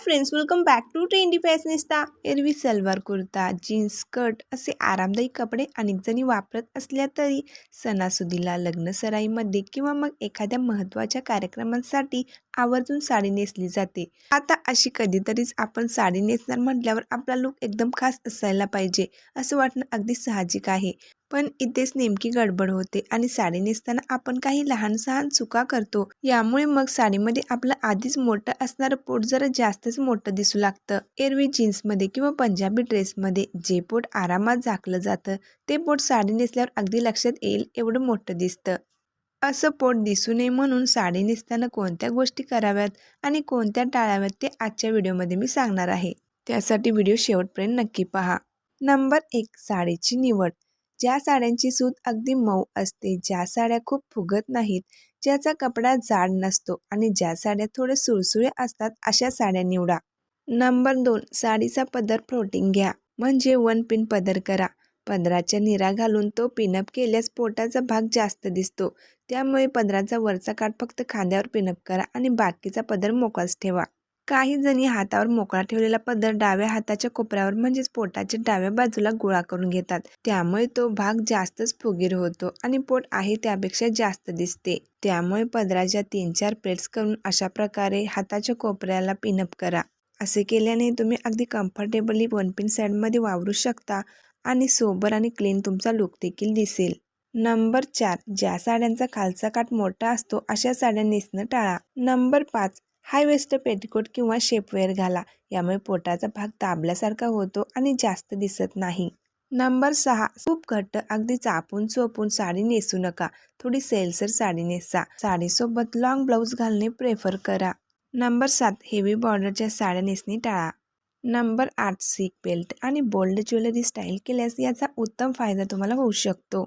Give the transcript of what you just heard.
Friends welcome back to trendy fashionista एरवी salwar kurta jeans skirt असे आरामदायी कपडे अनेक जणी वापरत असल्या तरी सणासुदीला लग्न सराईमध्ये किंवा मग एखाद्या महत्त्वाच्या कार्यक्रमांसाठी आवर्जून साडी नेसली जाते. आता अशी कधीतरीच आपण साडी नेसणार म्हटल्यावर आपला लुक एकदम खास असायला पाहिजे असं वाटणं अगदी साहजिक आहे. पण इथेच नेमकी गडबड होते आणि साडी नेसताना आपण काही लहान सहान चुका करतो. यामुळे मग साडीमध्ये आपलं आधीच मोठं असणारं पोट जरा जास्तच मोठं दिसू लागतं. एरवी जीन्समध्ये किंवा पंजाबी ड्रेसमध्ये जे पोट आरामात झाकलं जातं ते पोट साडी नेसल्यावर अगदी लक्षात येईल एवढं मोठं दिसतं. असं पोट दिसू नये म्हणून साडी नेसताना कोणत्या गोष्टी कराव्यात आणि कोणत्या टाळाव्यात ते आजच्या व्हिडिओमध्ये मी सांगणार आहे. त्यासाठी व्हिडिओ शेवटपर्यंत नक्की पहा. नंबर एक साडीची निवड. ज्या साड्यांची सूत अगदी मऊ असते ज्या साड्या खूप फुगत नाहीत ज्याचा कपडा जाड नसतो आणि ज्या साड्या थोडे सुळसुळे असतात अशा साड्या निवडा. नंबर दोन साडीचा पदर फ्लोटिंग घ्या. म्हणजे वन पिन पदर करा. पदराच्या निरा घालून तो पिनअप केल्यास पोटाचा भाग जास्त दिसतो. त्यामुळे पदराचा वरचा काठ फक्त खांद्यावर पिनअप करा आणि बाकीचा पदर मोकळाच ठेवा. काही जणी हातावर मोकळा ठेवलेला पदर डाव्या हाताच्या कोपऱ्यावर म्हणजेच पोटाच्या डाव्या बाजूला गोळा करून घेतात. त्यामुळे तो भाग जास्तच फुगीर होतो आणि पोट आहे त्यापेक्षा जास्त दिसते. त्यामुळे पदराच्या तीन चार प्लेट्स करून अशा प्रकारे हाताच्या कोपऱ्याला पिनअप करा. असे केल्याने तुम्ही अगदी कम्फर्टेबली वन पिन साईडमध्ये वावरू शकता आणि सोबर आणि क्लीन तुमचा लुक देखील दिसेल. नंबर चार. ज्या साड्यांचा खालचा काठ मोठा असतो अशा साड्या नेसणं टाळा. नंबर पाच. हाय वेस्ट पेटिकोट किंवा शेपवेअर घाला. यामुळे पोटाचा भाग दाबल्यासारखा होतो आणि जास्त दिसत नाही. नंबर सहा खूप घट्ट अगदी चापून चोपून साडी नेसू नका. थोडी सेलसर साडी नेसा. साडीसोबत लॉंग ब्लाऊज घालणे प्रेफर करा. नंबर सात हेवी बॉर्डरच्या साड्या नेसणे टाळा. नंबर आठ सीक बेल्ट आणि बोल्ड ज्वेलरी स्टाईल केल्यास याचा उत्तम फायदा तुम्हाला होऊ शकतो.